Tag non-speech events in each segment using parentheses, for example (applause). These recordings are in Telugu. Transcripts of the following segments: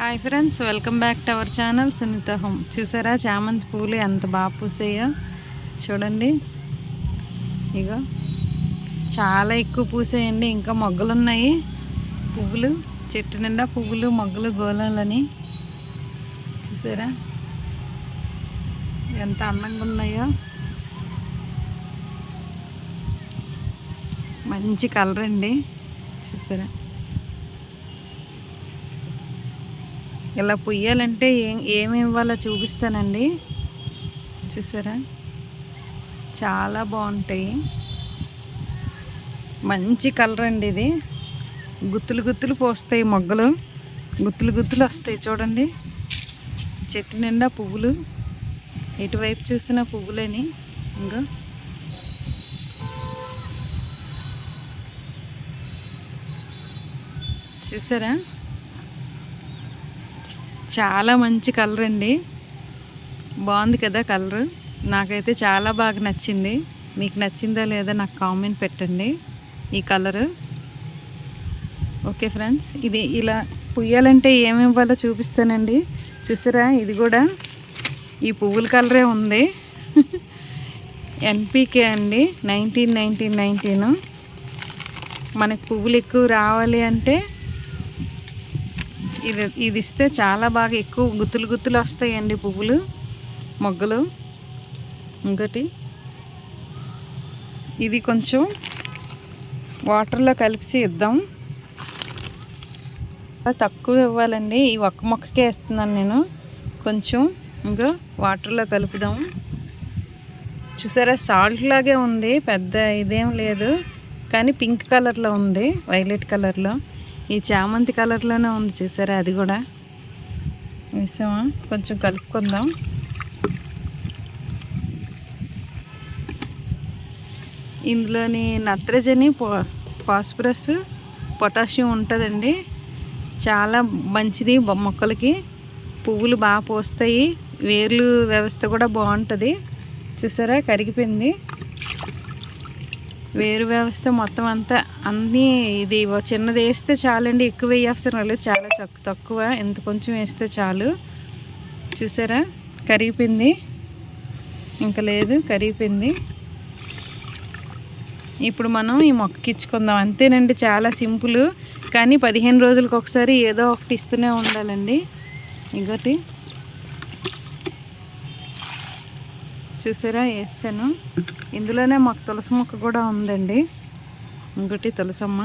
Hi friends welcome back to our channel Sunitha home చూసారా? చామంతి పూలు ఎంత బాగా పూసాయో? చూడండి. ఇగో చాలా ఎక్కువ పూసాయండి. ఇంకా మొగ్గలు ఉన్నాయి పువ్వులు చెట్టు నిండా పువ్వులు మొగ్గలు గోళాలని. చూసారా? ఎంత అందంగా ఉన్నాయో. మంచి కలర్ అండి. చూసారా? ఇలా పుయ్యాలంటే ఏం ఏమి ఇవ్వాలో చూపిస్తానండి. చూసారా? చాలా బాగుంటాయి. మంచి కలర్ అండి ఇది. గుత్తులు గుత్తులు పోస్తాయి మొగ్గలు. గుత్తులు గుత్తులు వస్తాయి చూడండి. చెట్టు నిండా పువ్వులు. ఇటువైపు చూసిన పువ్వులని ఇంకా చూసారా? చాలా మంచి కలర్ అండి. బాగుంది కదా కలర్ నాకైతే చాలా బాగా నచ్చింది. మీకు నచ్చిందా లేదా నాకు కామెంట్ పెట్టండి. ఈ కలరు ఓకే ఫ్రెండ్స్ ఇది ఇలా పుయ్యాలంటే ఏమి ఇవ్వాలో చూపిస్తానండి. చూసారా? ఇది కూడా ఈ పువ్వుల కలరే ఉంది. (laughs) ఎన్పికే అండి. నైన్టీన్ నైన్టీన్ నైన్టీన్ మనకు పువ్వులు ఎక్కువ రావాలి అంటే ఇది ఇది ఇస్తే చాలా బాగా ఎక్కువ గుత్తులు గుత్తులు వస్తాయండి పువ్వులు మొగ్గలు. ఇంకోటి ఇది కొంచెం వాటర్లో కలిపి ఇద్దాం తక్కువ ఇవ్వాలండి. ఈ ఒక్క మొక్కకే వేస్తున్నాను నేను. కొంచెం ఇంకా వాటర్లో కలుపుదాం. చూసారా సాల్ట్ లాగే ఉంది. పెద్ద ఇదేం లేదు. కానీ పింక్ కలర్లో ఉంది వైలెట్ కలర్లో. ఈ చామంతి కలర్లోనే ఉంది చూసారా అది కూడా. వేసామా? కొంచెం కలుపుకుందాం. ఇందులోని నత్రజని ఫాస్ఫరస్ పొటాషియం ఉంటుందండి. చాలా మంచిది మొక్కలకి. పువ్వులు బాగా పోస్తాయి. వేర్లు వ్యవస్థ కూడా బాగుంటుంది. చూసారా? కరిగిపోయింది. వేరు వ్యవస్థ మొత్తం అంతా అన్నీ ఇది చిన్నది వేస్తే చాలండి ఎక్కువ వేయవసరం లేదు. చాలా తక్కువ. ఎంత కొంచెం వేస్తే చాలు. చూసారా? కరిగిపోయింది. ఇంకా లేదు కరిగిపోయింది. ఇప్పుడు మనం ఈ మొక్కకి ఇచ్చుకుందాం అంతేనండి చాలా సింపుల్. కానీ పదిహేను రోజులకు ఒకసారి ఏదో ఒకటి ఇస్తూనే ఉండాలండి. ఇంకోటి చూసారా? వేసాను ఇందులోనే మాకు తులసి మొక్క కూడా ఉందండి. ఇంకోటి తులసమ్మ.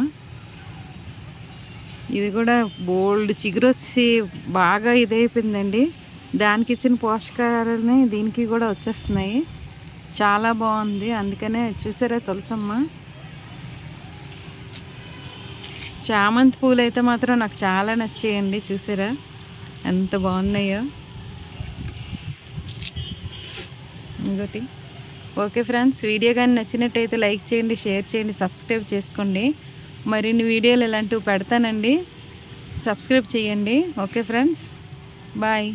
ఇది కూడా బోల్డ్ చిగురు వచ్చి బాగా ఇదైపోయిందండి. దానికి ఇచ్చిన పోషకాలని దీనికి కూడా వచ్చేస్తున్నాయి. చాలా బాగుంది. అందుకనే చూసారా తులసమ్మ? చామంతి పూలు అయితే మాత్రం నాకు చాలా నచ్చాయండి. చూసారా? ఎంత బాగున్నాయో. ఇంకోటి. ఓకే ఫ్రెండ్స్ వీడియో కానీ నచ్చినట్టయితే లైక్ చేయండి షేర్ చేయండి సబ్స్క్రైబ్ చేసుకోండి. మరిన్ని వీడియోలు ఇలాంటివి పెడతానండి సబ్స్క్రైబ్ చేయండి. Okay friends bye.